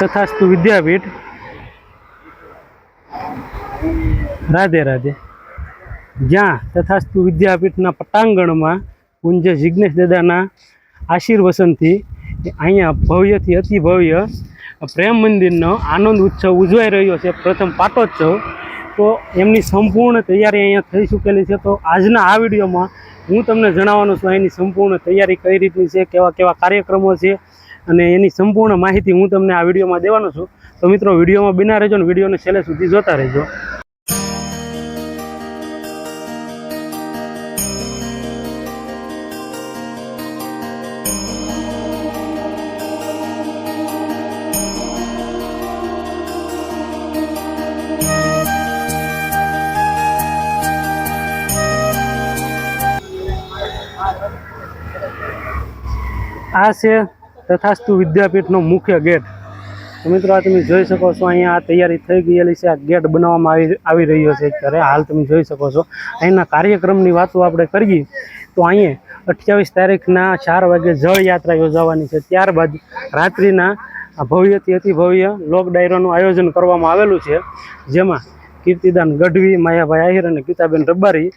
તથાસ્તુ વિદ્યાપીઠ. રાધે રાધે. જ્યાં તથાસ્તુ વિદ્યાપીઠના પટાંગણમાં પૂંજ્ય જિજ્ઞેશ દાદાના આશીર્વસનથી અહીંયા ભવ્યથી અતિ ભવ્ય પ્રેમ મંદિરનો આનંદ ઉત્સવ ઉજવાઈ રહ્યો છે. પ્રથમ પાટોત્સવ. તો એમની સંપૂર્ણ તૈયારી અહીંયા થઈ ચૂકેલી છે. તો આજના આ વિડીયોમાં હું તમને જણાવવાનો છું એની સંપૂર્ણ તૈયારી કઈ રીતની છે, કેવા કેવા કાર્યક્રમો છે અને એની સંપૂર્ણ માહિતી હું તમને આ વિડીયોમાં દેવાનો છું. તો મિત્રો, વિડીયોમાં બિના રહેજો ને વિડીયોને છેલ્લે સુધી જોતા રહેજો. આ છે તથાસ્તુ વિદ્યાપીઠનો મુખ્ય ગેટ. મિત્રો, આ તમે જોઈ શકો છો, અહીંયા આ તૈયારી થઈ ગયેલી છે. આ ગેટ બનાવવામાં આવી આવી રહ્યો છે અત્યારે. હાલ તમે જોઈ શકો છો. અહીંના કાર્યક્રમની વાતો આપણે કરીએ, તો અહીંયા અઠ્યાવીસ તારીખના ચાર વાગે જળયાત્રા યોજાવાની છે. ત્યારબાદ રાત્રિના ભવ્યથી અતિ ભવ્ય લોક ડાયરાનું આયોજન કરવામાં આવેલું છે, જેમાં કીર્તિદાન ગઢવી, માયાભાઈ આહિર અને ગીતાબેન રબારી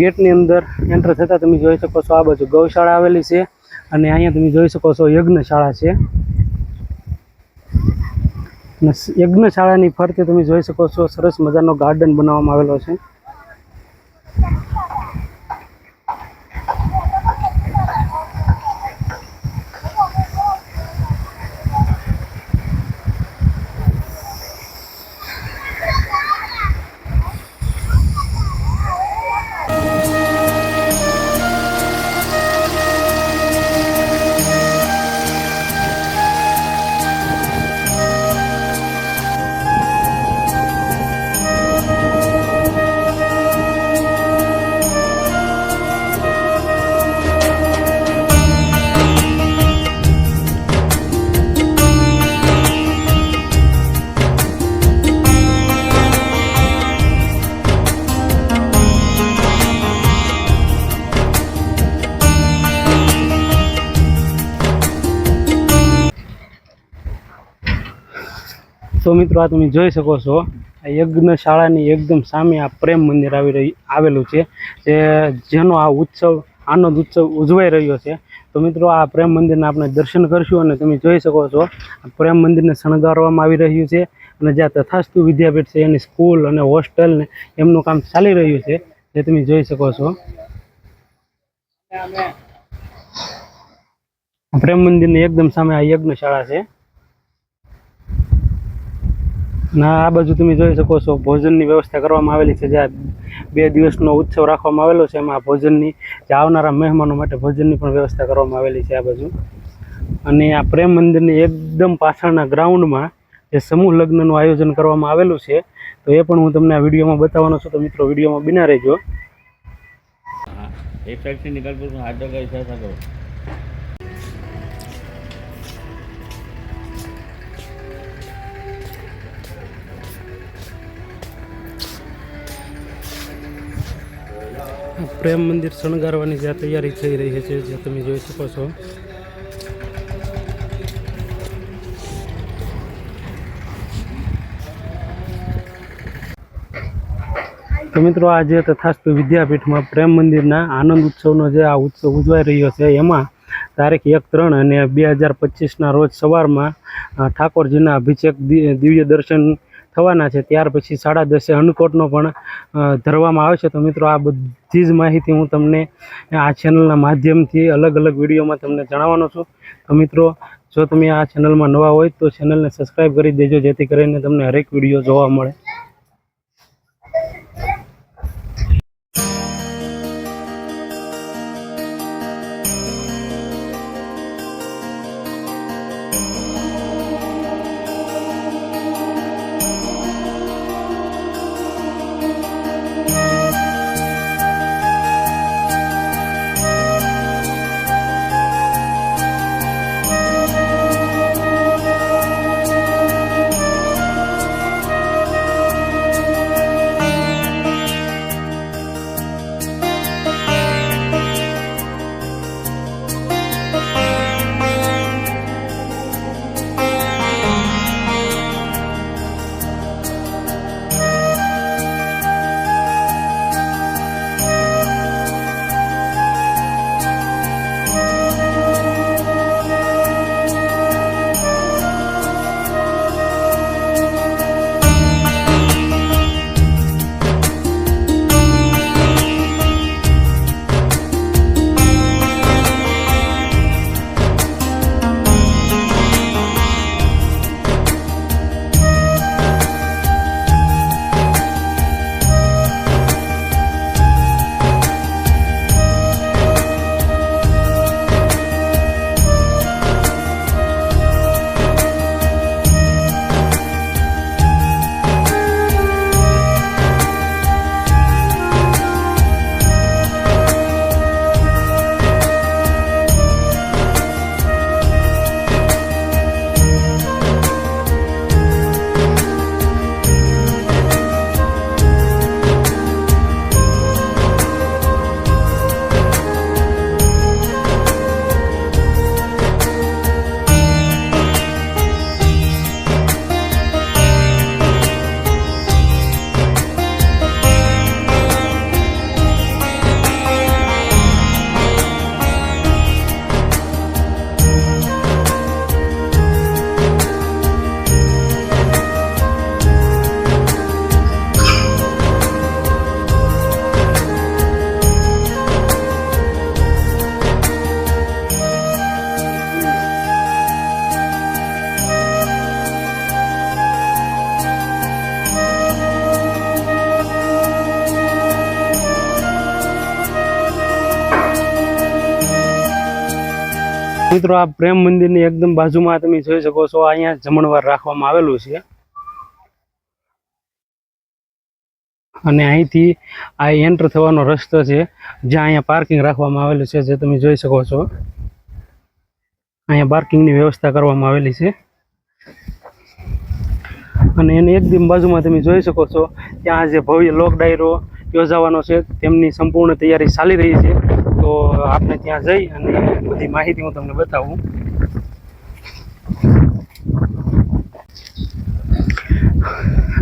ગેટની અંદર એન્ટર થતાં તમે જોઈ શકો છો આ બાજુ ગૌશાળા આવેલી છે અને અહીંયા તમે જોઈ શકો છો યજ્ઞશાળા છે. યજ્ઞશાળાની ફરતે તમે જોઈ શકો છો સરસ મજાનો ગાર્ડન બનાવવામાં આવેલો છે. તો મિત્રો આ તમે જોઈ શકો છો, આ યજ્ઞશાળાની એકદમ સામે આ પ્રેમ મંદિર આવી રહી, આવેલું છે, જે, જેનો આ ઉત્સવ આનંદ ઉત્સવ ઉજવાઈ રહ્યો છે. તો મિત્રો આ પ્રેમ મંદિરના આપણે દર્શન કરશું અને તમે જોઈ શકો છો પ્રેમ મંદિરને શણગારવામાં આવી રહ્યું છે અને જ્યાં તથાસ્તુ વિદ્યાપીઠ છે, એની સ્કૂલ અને હોસ્ટેલ ને એમનું કામ ચાલી રહ્યું છે, જે તમે જોઈ શકો છો. પ્રેમ મંદિરની એકદમ સામે આ યજ્ઞશાળા છે. ના, આ બાજુ તમે જોઈ શકો છો, ભોજનની વ્યવસ્થા કરવામાં આવેલી છે. જે બે દિવસનો ઉત્સવ રાખવામાં આવેલો છે, એમાં ભોજનની, જે આવનારા મહેમાનો માટે ભોજનની પણ વ્યવસ્થા કરવામાં આવેલી છે આ બાજુ. અને આ પ્રેમ મંદિરની એકદમ પાછળના ગ્રાઉન્ડમાં જે સમૂહ લગ્નનું આયોજન કરવામાં આવેલું છે, તો એ પણ હું તમને આ વિડીયોમાં બતાવવાનો છું. તો મિત્રો, વિડીયોમાં બિના રહેજો. એક સાઈડથી નીકળતું હાથ ડગાઈ થયા પ્રેમ મંદિર શણગારવાની જ્યાં તૈયારી થઈ રહી છે જે તમે જોઈ શકો છો. તો મિત્રો આજે તથાસ્તુ વિદ્યાપીઠમાં પ્રેમ મંદિરના આનંદ ઉત્સવનો જે આ ઉત્સવ ઉજવાઈ રહ્યો છે, એમાં તારીખ એક ત્રણ અને બે હજાર પચીસના રોજ સવારમાં ઠાકોરજીના અભિષેક દિવ્ય દર્શન થવાના છે, ત્યાર પછી સાડા દસે અન્નકોટનો પણ ધરવામાં આવે છે. તો મિત્રો આ બધી જ માહિતી હું તમને આ ચેનલના માધ્યમથી અલગ અલગ વિડીયોમાં તમને જણાવવાનો છું. તો મિત્રો, જો તમે આ ચેનલમાં નવા હોય તો ચેનલને સબસ્ક્રાઈબ કરી દેજો, જેથી કરીને તમને હરેક વીડિયો જોવા મળે. મિત્રો, આ પ્રેમ મંદિરની એકદમ બાજુમાં તમે જોઈ શકો છો, અહીંયા જમણવાર રાખવામાં આવેલું છે. અને અહીંથી આ એન્ટર થવાનો રસ્તો છે, જ્યાં અહીંયા પાર્કિંગ રાખવામાં આવેલું છે, જે તમે જોઈ શકો છો. અહીંયા પાર્કિંગની વ્યવસ્થા કરવામાં આવેલી છે. અને એની એકદમ બાજુમાં તમે જોઈ શકો છો, ત્યાં જે ભવ્ય લોક ડાયરો યોજાવાનો છે, તેમની સંપૂર્ણ તૈયારી ચાલી રહી છે. તો આપણે ત્યાં જઈ અને બધી માહિતી હું તમને બતાવું.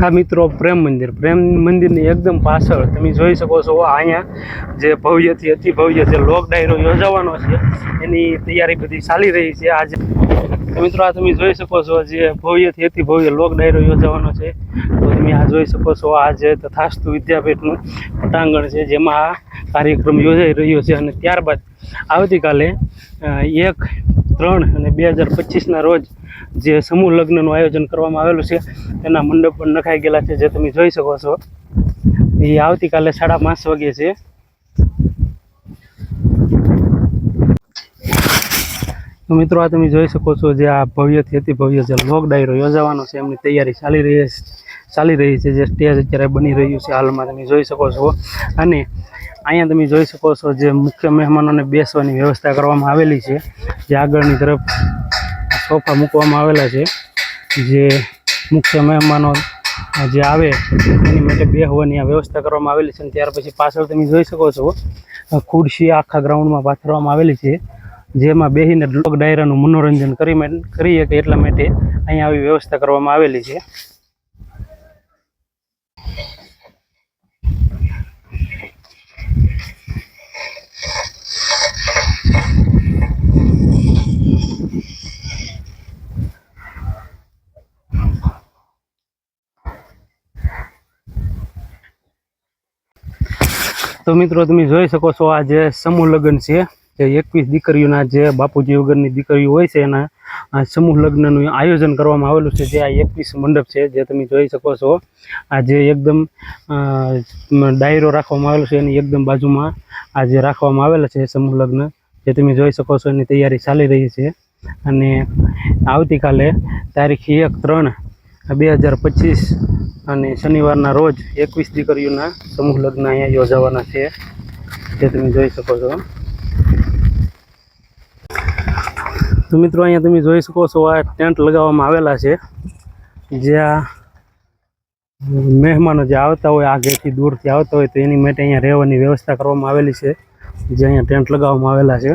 આ મિત્રો, પ્રેમ મંદિર. પ્રેમ મંદિરની એકદમ પાછળ તમે જોઈ શકો છો અહીંયા જે ભવ્યથી અતિ ભવ્ય જે લોક ડાયરો યોજાવાનો છે, એની તૈયારી બધી ચાલી રહી છે. આજે મિત્રો આ તમે જોઈ શકો છો જે ભવ્યથી અતિ ભવ્ય લોક ડાયરો યોજાવાનો છે. તો તમે આ જોઈ શકો છો આ જે તથાસ્તુ વિદ્યાપીઠનું પટાંગણ છે, જેમાં આ કાર્યક્રમ યોજાઈ રહ્યો છે અને ત્યારબાદ આવતીકાલે એક, ત્રણ અને બે હજાર પચીસના રોજ જે સમૂહ લગ્નનું આયોજન કરવામાં આવેલું છે, તેના મંડપ પણ નખાઈ ગયેલા છે, જે તમે જોઈ શકો છો. એ આવતીકાલે સાડા પાંચ વાગે છે. તો મિત્રો આ તમે જોઈ શકો છો જે આ ભવ્ય ખેતી ભવ્ય જે લોક ડાયરો યોજાવાનો છે, એમની તૈયારી ચાલી રહી ચાલી રહી છે, જે સ્ટેજ અત્યારે બની રહ્યું છે હાલમાં તમે જોઈ શકો છો. અને અહીંયા તમે જોઈ શકો છો જે મુખ્ય મહેમાનોને બેસવાની વ્યવસ્થા કરવામાં આવેલી છે, જે આગળની તરફ સોફા મૂકવામાં આવેલા છે, જે મુખ્ય મહેમાનો જે આવે એની માટે બેહવાની આ વ્યવસ્થા કરવામાં આવેલી છે અને ત્યાર પછી પાછળ તમે જોઈ શકો છો ખુરશી આખા ગ્રાઉન્ડમાં પાથરવામાં આવેલી છે. જેમાં બેસીને લોક ડાયરાનું મનોરંજન કરી કરી શકે એટલા માટે અહીંયા આવી વ્યવસ્થા કરવામાં આવેલી છે. તો મિત્રો, તમે જોઈ શકો છો આ જે સમૂહ લગ્ન છે. જે એકવીસ દીકરીઓના જે બાપુજી વગરની દીકરીઓ હોય છે, એના સમૂહ લગ્નનું આયોજન કરવામાં આવેલું છે, જે આ એકવીસ મંડપ છે, જે તમે જોઈ શકો છો. આ જે એકદમ ડાયરો રાખવામાં આવેલો છે, એની એકદમ બાજુમાં આ જે રાખવામાં આવેલા છે સમૂહ લગ્ન, જે તમે જોઈ શકો છો, એની તૈયારી ચાલી રહી છે. અને આવતીકાલે તારીખ એક ત્રણ બે હજાર પચીસ અને શનિવારના રોજ એકવીસ દીકરીઓના સમૂહ લગ્ન અહીંયા યોજાવાના છે, જે તમે જોઈ શકો છો. તો મિત્રો અહીંયા તમે જોઈ શકો છો આ ટેન્ટ લગાવવામાં આવેલા છે. જ્યાં મહેમાનો જે આવતા હોય આગેથી દૂરથી આવતા હોય, તો એની માટે અહીંયા રહેવાની વ્યવસ્થા કરવામાં આવેલી છે. જે અહીંયા ટેન્ટ લગાવવામાં આવેલા છે.